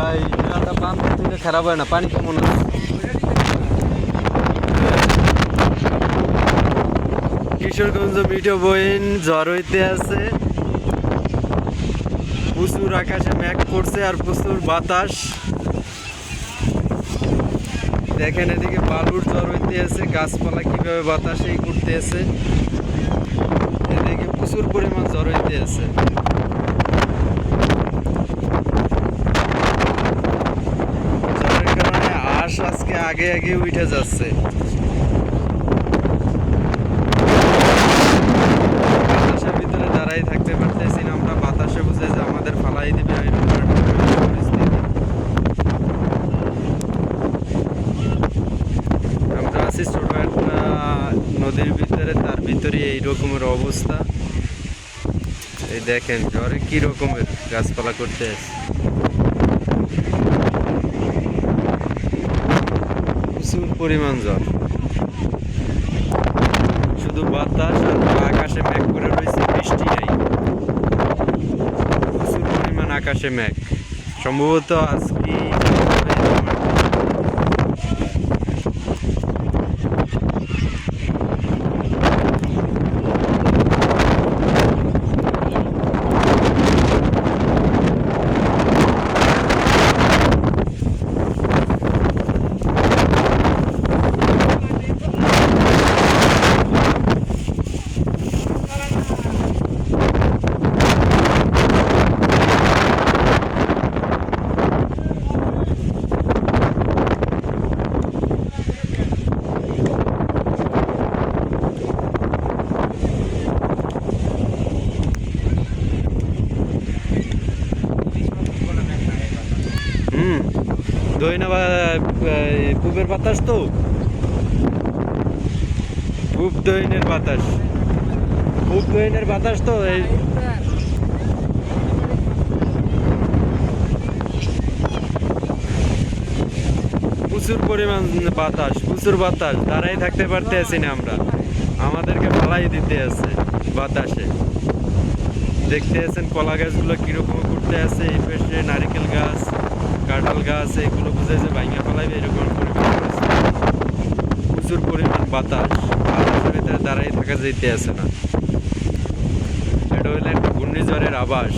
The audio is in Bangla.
ভাই পান থেকে খারাপ হয় না, পানি কেমন কিশোরগঞ্জ মিঠো বইন জ্বর হইতে আছে। প্রচুর আকাশে মেঘ পড়ছে আর প্রচুর বাতাস। দেখেন এদিকে বালুর জ্বর হইতে আছে, গাছপালা কীভাবে বাতাসে করতে আছে। এদিকে প্রচুর পরিমাণ জ্বর হইতে আছে। আগে আগে উঠে যাচ্ছে। বাতাসের ভিতরে দাঁড়াই থাকতে পারতেছি না, আমরা বাতাসে বুঝে যে আমাদের ফালাই দিবে আমরা আছি ছোট নদীর ভিতরে, তার ভিতরে এই রকমের অবস্থা। এই দেখেন জ্বরে কি রকমের গাছপালা করতে আছে। প্রচুর পরিমাণ জল। শুধু বাতাস আর আকাশে মেঘ করে রয়েছে, বৃষ্টি নেই। প্রচুর পরিমাণ আকাশে মেঘ। সম্ভবত আজকে হুম। বা এই পূবের বাতাস তো? পূব দইনের বাতাস। পূব দইনের বাতাস তো, এই প্রচুর পরিমাণ বাতাস, প্রচুর বাতাস। দাঁড়াই থাকতে পারতে আছি না আমরা। আমাদেরকে ফালাই দিতে আছে বাতাসে। দেখতে আছেন কলা গাছগুলো কীরকম করতে আছে, এই পাশে নারিকেল গাছ। কাঁঠাল গাছ, এগুলো বুঝে যে ভাঙা ফেলাইবে, এরকম পরিবেশ প্রচুর পরিমাণ বাতাস, বাতাসের ভিতরে দাঁড়াই থাকা যেতে আসে না। এটা একটা ঘূর্ণিঝড়ের আবাস